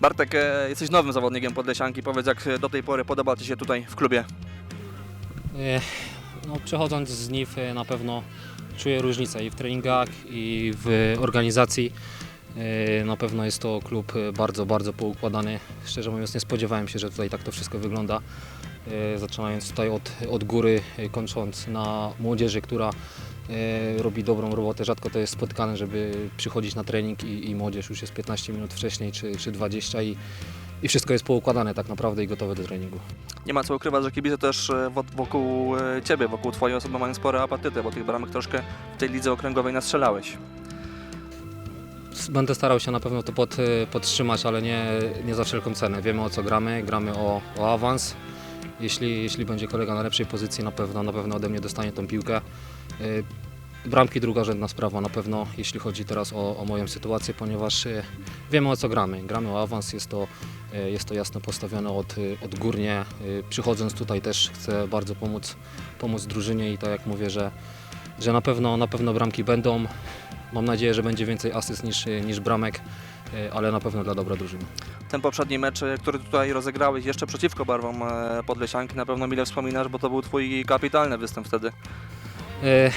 Bartek, e, jesteś nowym zawodnikiem Podlesianki. Powiedz, jak do tej pory podoba Ci się tutaj w klubie? E, No, przechodząc z NIF e, na pewno czuję różnicę i w treningach, i w organizacji. Na pewno jest to klub bardzo, bardzo poukładany. Szczerze mówiąc nie spodziewałem się, że tutaj tak to wszystko wygląda. Zaczynając tutaj od, od góry, kończąc na młodzieży, która robi dobrą robotę. Rzadko to jest spotkane, żeby przychodzić na trening i, i młodzież już jest 15 minut wcześniej czy, czy 20 i, i wszystko jest poukładane tak naprawdę i gotowe do treningu. Nie ma co ukrywać, że kibice też e, wo- wokół e, Ciebie, wokół Twojej osoby mają spore apetyty, bo tych bramek troszkę w tej lidze okręgowej nastrzelałeś. Będę starał się na pewno to pod, podtrzymać, ale nie, nie za wszelką cenę. Wiemy o co gramy, gramy o, o awans. Jeśli, jeśli będzie kolega na lepszej pozycji, na pewno, na pewno ode mnie dostanie tą piłkę. Bramki drugorzędna sprawa na pewno, jeśli chodzi teraz o, o moją sytuację, ponieważ y, wiemy o co gramy. Gramy o awans, jest to, y, jest to jasno postawione od, y, odgórnie. Y, Przychodząc tutaj też chcę bardzo pomóc, pomóc drużynie i tak jak mówię, że, że na, pewno, na pewno bramki będą. Mam nadzieję, że będzie więcej asyst niż, niż bramek, y, ale na pewno dla dobra drużyny. Ten poprzedni mecz, e, który tutaj rozegrałeś jeszcze przeciwko barwom e, Podlesianki, na pewno mile wspominasz, bo to był Twój kapitalny występ wtedy. E,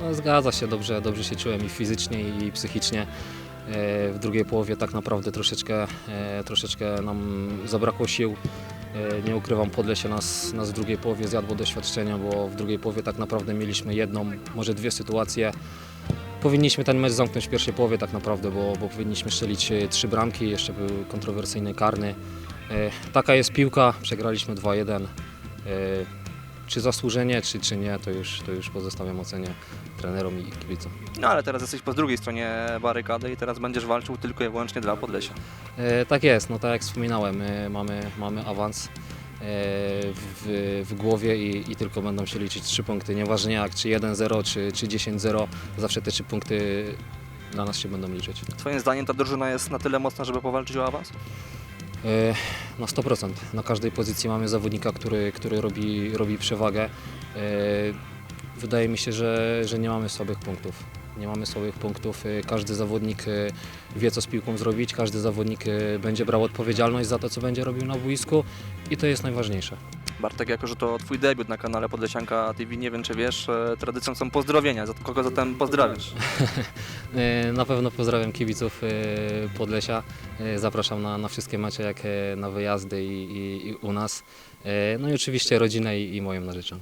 No, zgadza się, dobrze, dobrze się czułem i fizycznie, i psychicznie. E, W drugiej połowie tak naprawdę troszeczkę, e, troszeczkę nam zabrakło sił. E, Nie ukrywam, Podlesie nas, nas w drugiej połowie zjadło doświadczenia, bo w drugiej połowie tak naprawdę mieliśmy jedną, może dwie sytuacje. Powinniśmy ten mecz zamknąć w pierwszej połowie tak naprawdę, bo, bo powinniśmy strzelić trzy bramki, jeszcze był kontrowersyjny karny. Taka jest piłka, przegraliśmy 2-1. Czy zasłużenie, czy, czy nie, to już, to już pozostawiam ocenie trenerom i kibicom. No ale teraz jesteś po drugiej stronie barykady i teraz będziesz walczył tylko i wyłącznie dla Podlesia. E, tak jest, no tak jak wspominałem, e, mamy, mamy awans e, w, w głowie i, i tylko będą się liczyć trzy punkty. Nieważne jak, czy 1-0, czy, czy 10-0, zawsze te trzy punkty dla nas się będą liczyć. Twoim zdaniem ta drużyna jest na tyle mocna, żeby powalczyć o awans? E, Na 100%. Na każdej pozycji mamy zawodnika, który, który robi, robi przewagę. E, Wydaje mi się, że, że nie mamy słabych punktów. Nie mamy słabych punktów. E, Każdy zawodnik wie, co z piłką zrobić. Każdy zawodnik będzie brał odpowiedzialność za to, co będzie robił na boisku i to jest najważniejsze. Bartek, jako że to Twój debiut na kanale Podlesianka TV, nie wiem czy wiesz, e, tradycją są pozdrowienia. Kogo zatem pozdrawiasz? E, Na pewno pozdrawiam kibiców e, Podlesia. Zapraszam na, na wszystkie mecze, jak na wyjazdy i, i, i u nas. No i oczywiście rodzinę i, i moją narzeczoną.